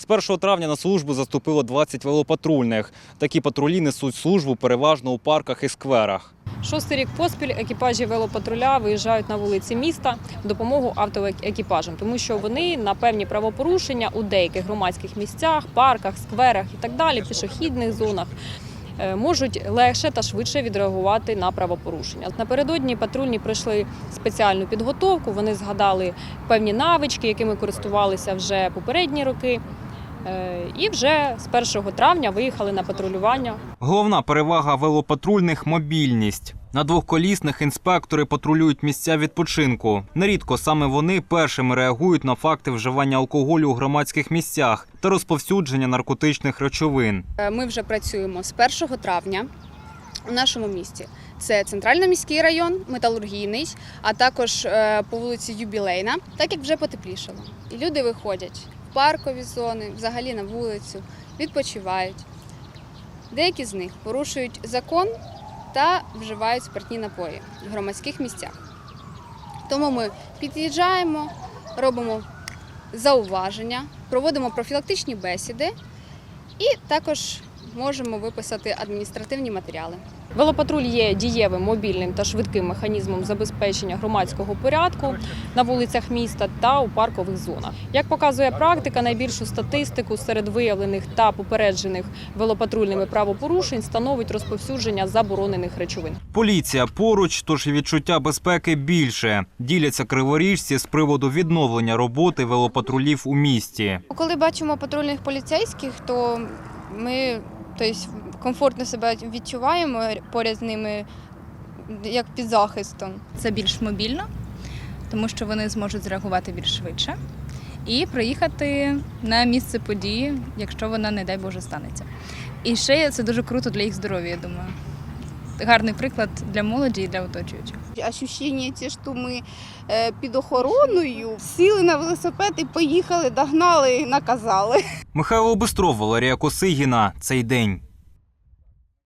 З 1 травня на службу заступило 20 велопатрульних. Такі патрулі несуть службу переважно у парках і скверах. Шостий рік поспіль екіпажі велопатруля виїжджають на вулиці міста в допомогу автоекіпажам, тому що вони на певні правопорушення у деяких громадських місцях, парках, скверах і так далі, пішохідних зонах. е, Можуть легше та швидше відреагувати на правопорушення. Напередодні патрульні пройшли спеціальну підготовку. Вони згадали певні навички, якими користувалися вже попередні роки. Е, І вже з 1 травня виїхали на патрулювання Головна перевага велопатрульних мобільність. На двохколісних інспектори патрулюють місця відпочинку. Нерідко саме вони першими реагують на факти вживання алкоголю у громадських місцях та розповсюдження наркотичних речовин. Е, Ми вже працюємо з 1 травня у нашому місті. Це центрально-міський район, металургійний, а також е, по вулиці Юбілейна, так як вже потеплішало. І люди виходять паркові зони, взагалі на вулицю, відпочивають. Деякі з них порушують закон та вживають спиртні напої в громадських місцях. Тому ми під'їжджаємо, робимо зауваження, проводимо профілактичні бесіди і також можемо виписати адміністративні матеріали. Велопатруль є дієвим, мобільним та швидким механізмом забезпечення громадського порядку на вулицях міста та у паркових зонах. Як показує практика, найбільшу статистику серед виявлених та попереджених велопатрульними правопорушень становить розповсюдження заборонених речовин. Поліція поруч, тож і відчуття безпеки більше. Діляться криворіжці з приводу відновлення роботи велопатрулів у місті. Коли бачимо патрульних поліцейських, то ми тобто, комфортно себе відчуваємо поряд з ними як під захистом. Це більш мобільно, тому що вони зможуть зреагувати більш швидше і приїхати на місце події, якщо вона, не дай Боже, станеться. І ще це дуже круто для їх здоров'я, я думаю. Гарний приклад для молоді і для оточуючих. ощущення ті, що ми е, під охороною сіли на велосипед і поїхали, догнали і наказали. Михайло Бистров, Валерія Косигіна. Цей день.